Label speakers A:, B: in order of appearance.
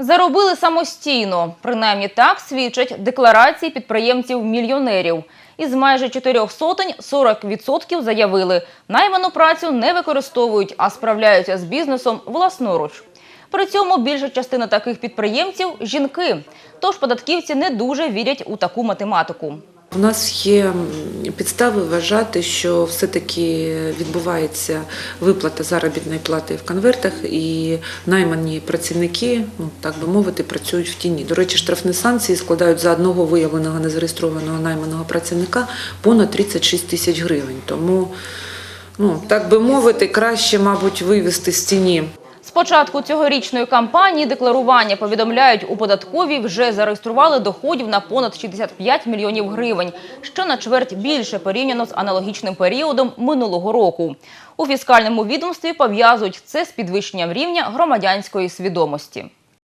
A: Заробили самостійно. Принаймні так свідчать декларації підприємців-мільйонерів. Із майже чотирьох сотень 40% заявили, найману працю не використовують, а справляються з бізнесом власноруч. При цьому більша частина таких підприємців – жінки. Тож податківці не дуже вірять у таку математику.
B: У нас є підстави вважати, що все-таки відбувається виплата заробітної плати в конвертах, і наймані працівники, ну так би мовити, працюють в тіні. До речі, штрафні санкції складають за одного виявленого незареєстрованого найманого працівника понад 36 тисяч гривень. Тому, ну так би мовити, краще, мабуть, вивести з тіні
A: початку цьогорічної кампанії декларування повідомляють, у податковій вже зареєстрували доходів на понад 65 мільйонів гривень, що на чверть більше порівняно з аналогічним періодом минулого року. У фіскальному відомстві пов'язують це з підвищенням рівня громадянської свідомості.